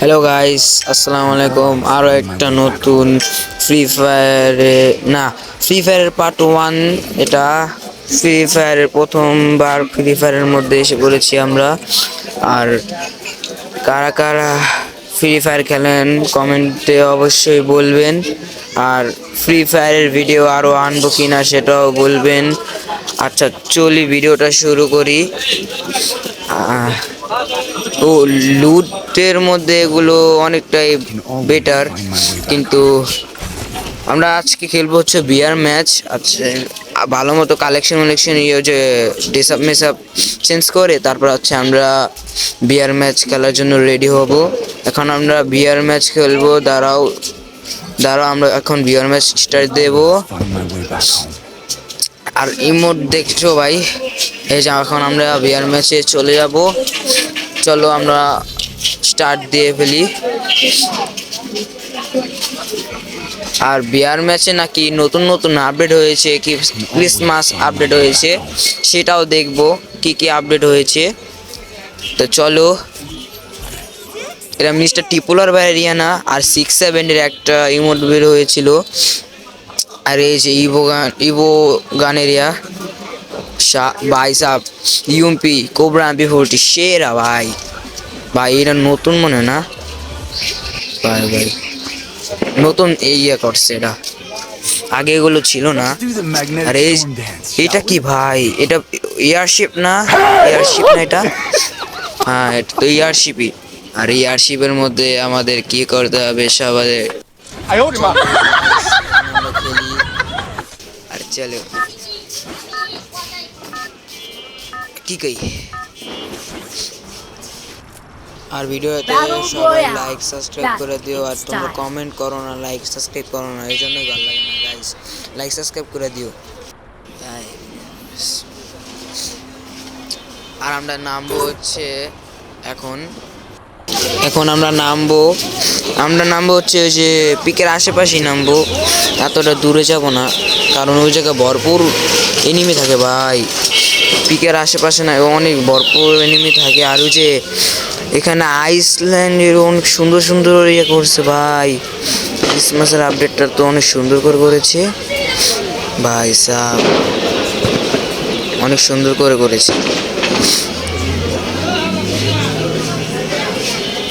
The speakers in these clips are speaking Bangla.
হ্যালো গাইস আসসালামু আলাইকুম আরও একটা নতুন ফ্রি ফায়ারে না ফ্রি ফায়ারের পার্ট ওয়ান এটা ফ্রি ফায়ারের প্রথমবার ফ্রি ফায়ারের মধ্যে এসে পড়েছি আমরা। আর কারা কারা ফ্রি ফায়ার খেলেন কমেন্টে অবশ্যই বলবেন। আর ফ্রি ফায়ারের ভিডিও আরও আনব কিনা সেটাও বলবেন। আচ্ছা চলি ভিডিওটা শুরু করি। ও লুটের মধ্যে এগুলো অনেকটাই বেটার কিন্তু আমরা আজকে খেলব হচ্ছে বিয়ার ম্যাচ আচ্ছা ভালো মতো কালেকশন মালেকশন ইয়ে যে ডেসাপ মেসাপ চেঞ্জ করে, তারপর হচ্ছে আমরা বিয়ার ম্যাচ খেলার জন্য রেডি হব। এখন আমরা বিয়ার ম্যাচ খেলব, দাঁড়াও দাঁড়াও, আমরা এখন বিয়ার ম্যাচ স্টার্ট দেবো। আর ইমোট দেখছ ভাই? এই যে এখন আমরা বিয়ার ম্যাচে চলে যাব। চলো আমরা স্টার্ট দিয়ে ফেলি। আর বিয়ার ম্যাচে নাকি নতুন নতুন আপডেট হয়েছে, কি ক্রিসমাস আপডেট হয়েছে, সেটাও দেখব, কি কি আপডেট হয়েছে। তো চলো এটা মিস্টার টিপুলার বাইরিয়ানা আর সিক্স সেভেনের একটা ইমোট বের হয়েছিল। আর এই যে ইভো গান ইভো গানেরিয়া ভাই সাহ ইউমপি কোবরা এমপি ফোরটি সেরা ভাই। ভাই, এটা নতুন মনে না? ভাই ভাই। নতুন ইয়ে করছে এটা। আগে এগুলো ছিল না। আরে এই- এটা কি ভাই? এটা এয়ারশিপ না? এয়ারশিপ না এটা? হ্যাঁ এটা তো এয়ারশিপই। আর এয়ারশিপের মধ্যে আমাদের কি করতে হবে সবাই? চলো কি কই আর ভিডিওতে সবাই. লাইক সাবস্ক্রাইব করে দিও আর তোমরা. কমেন্ট করো না লাইক সাবস্ক্রাইব করো না এই জন্যই ভালো লাগে না গাইস লাইক সাবস্ক্রাইব করে দিও। আর আমরা নামবো হচ্ছে এখন এখন আমরা নামবো। আমরা নামবো হচ্ছে ওই যে পিকের আশেপাশেই নামবো। এতটা দূরে যাব না, কারণ ওই জায়গায় ভরপুর এনিমি থাকে ভাই। পিকের আশেপাশে না, অনেক ভরপুর এনিমি থাকে। আর ওই যে এখানে আইসল্যান্ডের অনেক সুন্দর সুন্দর ইয়ে করছে ভাই। ক্রিসমাসের আপডেটটা তো অনেক সুন্দর করে করেছে। ভাই সাহ অনেক সুন্দর করে করেছে।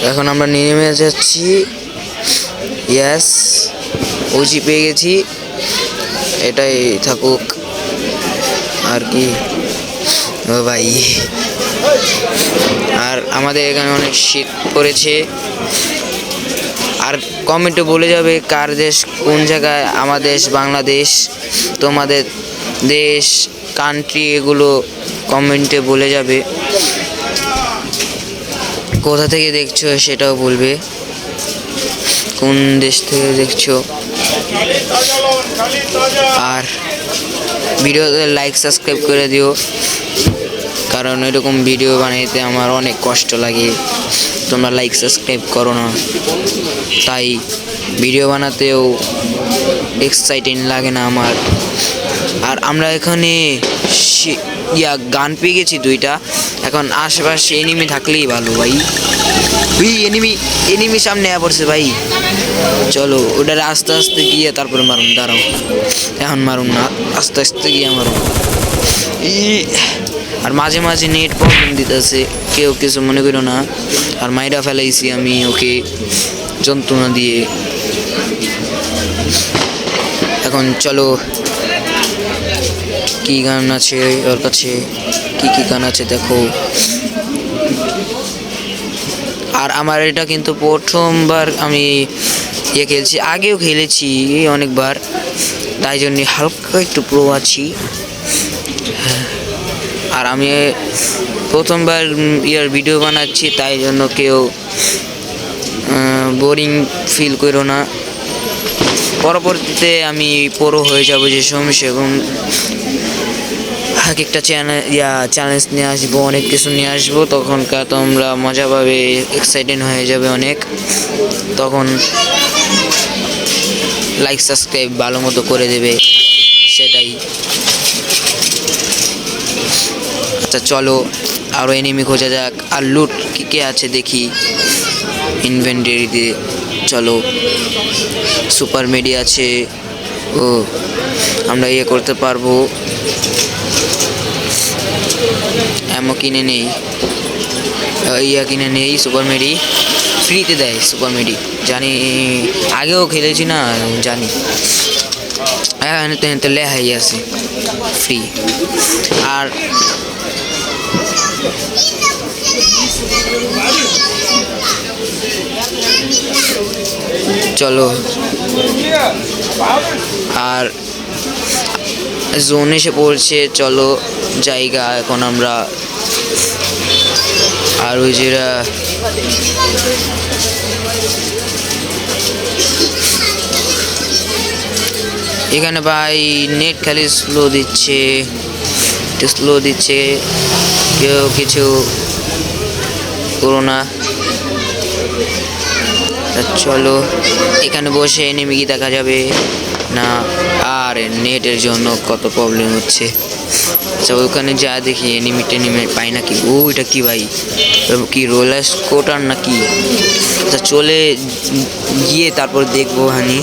এখন আমরা নেমে যাচ্ছি। ইয়াস ওজি পেয়ে গেছি। এটাই থাকুক। আর কি? ও ভাই। আর আমাদের এখানে অনেক শীত পড়েছে। আর কমেন্টে বলে যাবে কার দেশ, কোন জায়গায় আমার দেশ, বাংলাদেশ, তোমাদের দেশ কান্ট্রি এগুলো কমেন্টে বলে যাবে। কোথা থেকে দেখছ সেটাও বলবে। কোন দেশ থেকে দেখছ। আর ভিডিওতে লাইক সাবস্ক্রাইব করে দিও। কারণ এরকম ভিডিও বানাইতে আমার অনেক কষ্ট লাগে। তোমরা লাইক সাবস্ক্রাইব করো না। তাই ভিডিও বানাতেও এক্সাইটিং লাগে না আমার। আর আমরা এখানে ইয়া, গান পেয়ে গেছি দুইটা। এখন আশেপাশে এনিমি থাকলেই ভালো ভাই। ওই এনিমি এনিমি সামনে আয়া পড়ছে ভাই। চলো, ওটারে আস্তে আস্তে গিয়ে তারপরে মারুন, দাঁড়াও। এখন মারুন না, আস্তে আস্তে গিয়ে মারুন। আর মাঝে মাঝে নেট প্রবলেম দিতেছে, কেউ কিছু মনে করো না। আর মাইরা ফেলাইছি আমি ওকে যন্ত্রণা দিয়ে। এখন চলো কি গান আছে ওর কাছে? কি কি গান আছে দেখো। আর আমার এটা কিন্তু প্রথমবার আমি ইয়ে খেলছি, আগেও খেলেছি অনেকবার। তাই জন্য হালকা একটু প্রো আছি। আর আমি প্রথমবার ইয়ার ভিডিও বানাচ্ছি, তাই জন্য কেউ বোরিং ফিল করো না। পরবর্তীতে আমি পুরো হয়ে যাব যে সময় সেরকম এক একটা চ্যানেল ইয়া চ্যালেঞ্জ নিয়ে আসব, অনেক কিছু নিয়ে আসব। তখনকার তোমরা মজা পাবে এক্সাইটেড হয়ে যাবে অনেক। তখন লাইক সাবস্ক্রাইব ভালো মতো করে দেবে, সেটাই। আচ্ছা চলো আরও এনিমি খোঁজা যাক। আর লুট কী, কে আছে দেখি। ইনভেন্টারিতে চলো, সুপার মেডি আছে, ও, আমরা ইয়ে করতে পারব। এমন কিনে নেই ইয়া কিনে নেই সুপার মেডি, ফ্রিতে দেয় সুপার মেডি। জানি, আগেও খেলেছি না, জানি। তো তো লেহাই আছে ফ্রি আর চলো। আর জোন এসে পড়ছে, চলো জায়গা এখন আমরা। আর ওই যেটা এখানে ভাই নেট খালি স্লো দিচ্ছে। স্লো দিচ্ছে। কেউ কিছু করো না। তা চলো, এখানে বসে এনিমি কি দেখা যাবে? না, আর নেটের জন্য কত প্রবলেম হচ্ছে। আচ্ছা ওখানে যা দেখি এনিমি টেনিমি পাই নাকি? ও, এটা কি ভাই? কি রোলার স্কোটার নাকি? আচ্ছা চলে গিয়ে তারপর দেখব হানি।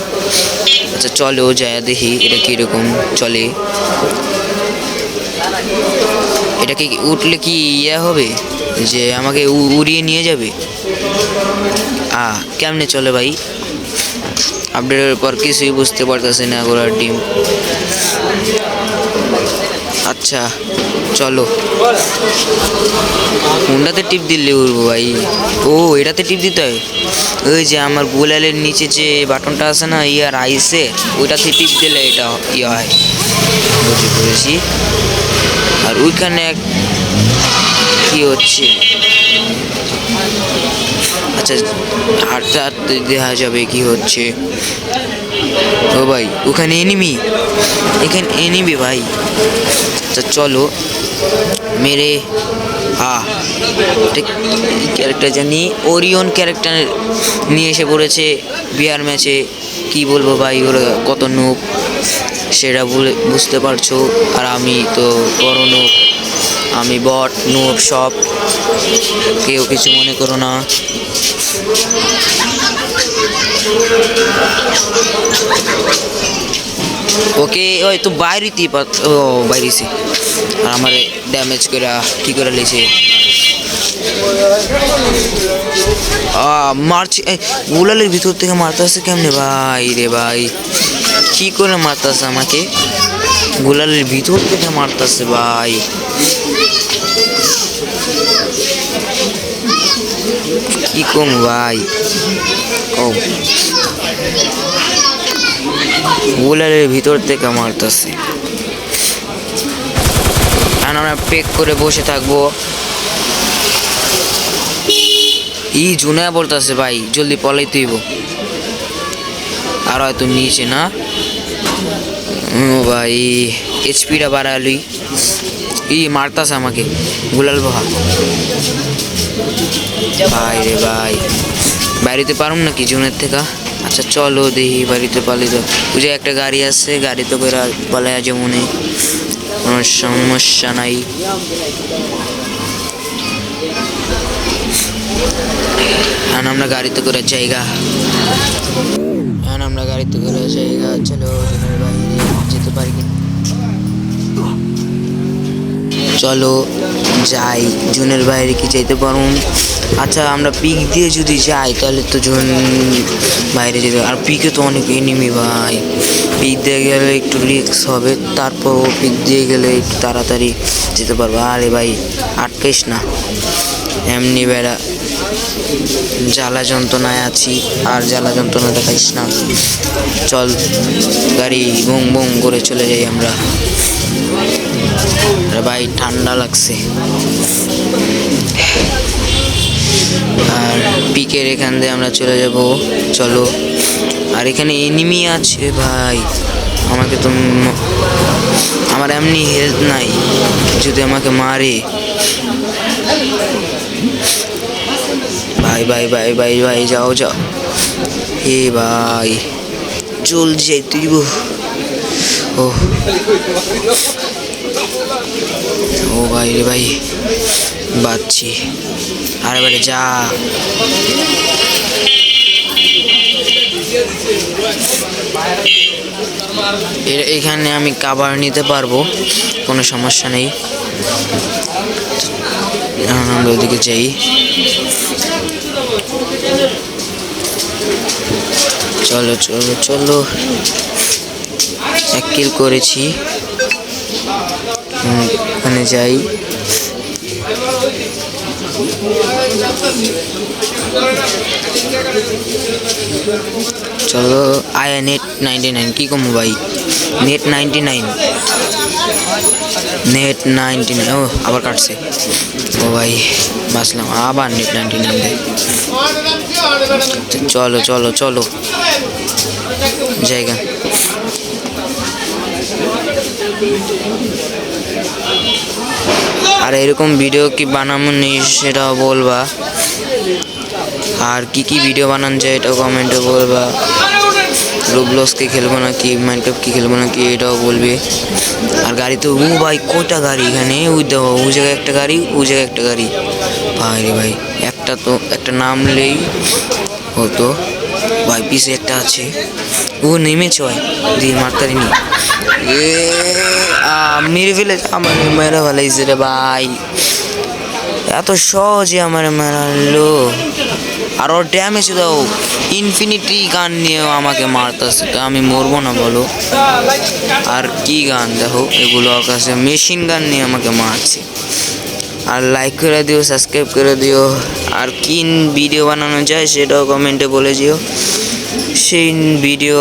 আচ্ছা চলো, যায় দেখি এটা কীরকম চলে। এটা কি উঠলে কি ইয়ে হবে? যে আমাকে উড়িয়ে নিয়ে যাবে? কেমনে চলে ভাই? আপডেটের পর কিছুই বুঝতে পারতেছে না ঘোড়ার ডিম আচ্ছা চলো। কোনটাতে টিপ দিলে উঠবো ভাই? ও, এটাতে টিপ দিতে হয়? ওই যে আমার গোলালের নিচে যে বাটনটা আছে না ইয়ার আইসে ওইটাতে টিপ দিলে এটা ইয়ে হয়। বুঝে পড়েছি আর ওইখানে এক কি হচ্ছে? আচ্ছা হাঁটতে হাঁটতে দেখা যাবে কি হচ্ছে। ও ভাই, ওখানে এনিমি এখানে এনিমি ভাই। আচ্ছা চলো, মেরে আ ক্যারেক্টার জানি ওরিয়ন ক্যারেক্টার নিয়ে এসে পড়েছে বিহার ম্যাচে কি বলব ভাই, ওরা কত নুক সেটা বুঝতে পারছ। আর আমি তো বড় নুক আমি বট নুব সব। কেউ কিছু মনে করো না। ওকে ওই তো বাইরেতেই ও বাইরেছি আর আমার ড্যামেজ করে, কি করে লেছে? মারছে গুলালের ভিতর থেকে মারতেছে কেমনে ভাই রে ভাই? কি করে মারতেছে আমাকে? গুলালের ভিতর থেকে মারতেছে ভাই। কি কম ভাই? ও গুলালের ভিতর থেকে মারতেছে। আর আমরা পেক করে বসে থাকব। ই জুনা বলতেছে ভাই, জলদি পলাই তুইব। আর হয়তো নিচে না। ও ভাই এইচপিটা বাড়ালুই ই মারতাছে আমাকে, গুলাল বহা। ভাই রে ভাই। বাড়িতে পারুম না কি জুনের থেকে? আচ্ছা চলো দেখি বাড়িতে পালি ওই যে একটা গাড়ি আছে গাড়িতে করে আছে মনে। কোনো সমস্যা নাই। এখন আমরা গাড়িতে করে জায়গা। এখন আমরা গাড়িতে করে জায়গা। চলো, জুনের বাইরে যেতে পারি। চলো, যাই। জুনের বাইরে কি যেতে পারুন আচ্ছা আমরা পিক দিয়ে যদি যাই, তাহলে তো জন বাইরে যেতে আর পিকে তো অনেক এনিমি ভাই। পিক দিয়ে গেলে একটু রিস্ক হবে। তারপর পিক দিয়ে গেলে একটু তাড়াতাড়ি যেতে পারব। আরে ভাই, আটকাইস না। এমনি বেড়া জ্বালা যন্ত্রণায় আছি, আর জ্বালা যন্ত্রণা দেখাইস না। চল, গাড়ি বুম বুম করে চলে যাই আমরা। ভাই, ঠান্ডা লাগছে। আর পিকের এখান দিয়ে আমরা চলে যাব। চলো। আর এখানে এনিমি আছে ভাই। আমাকে তো আমার এমনি হেলথ নাই। যদি আমাকে মারে। ভাই ভাই ভাই ভাই ভাই, যাও যাও। এ ভাই চল যাই তুই ও ও ভাই রে ভাই বাচ্ছি আর এবারে যা। এখানে আমি কাবার নিতে পারব, কোনো সমস্যা নেই। আমরা ওদিকে যাই। চলো চলো চলো। এক কিল করেছি। ওখানে যাই। চলো, আয়া নেট নাইনটি নাইন কী কমো ভাই? Net ninety nine net ninety nine ও, আবার কাটছে। ও ভাই, বাঁচলাম, আবার নেট নাইনটি নাইন দেয়। চলো চলো চলো। জায়গা। আর এরকম ভিডিও কি বানাবো নি সেটাও বলবা। আর কি কি ভিডিও বানান যায় এটাও কমেন্টে বলবা। রোবলক্স কি খেলব নাকি মাইনক্রাফট কি খেলব নাকি এটাও বলবে। আর গাড়ি তো, ও ভাই কয়টা গাড়ি এখানে? ওই দেখো ওই জায়গায় একটা গাড়ি ওই জায়গায় একটা গাড়ি। ভাই রে ভাই, একটা তো, একটা নামলেই হতো। ভাই, পিছে একটা আছে। ও নেমেছে ভাই, দিয়ে মারতারি নি এ মেরে ফেলে আমার মেরে ফেলাইছে রে ভাই। এত সহজে আমার মারলো আর ওর ড্যামেজ দাও ইনফিনিটি গান নিয়েও আমাকে মারতেছে তো আমি মরবো না বলো। আর কি গান দেখো, এগুলো কাছে মেশিন গান নিয়ে আমাকে মারছে। আর লাইক করে দিও সাবস্ক্রাইব করে দিও। আর কি ভিডিও বানানো যায় সেটাও কমেন্টে বলে দিও। সেই ভিডিও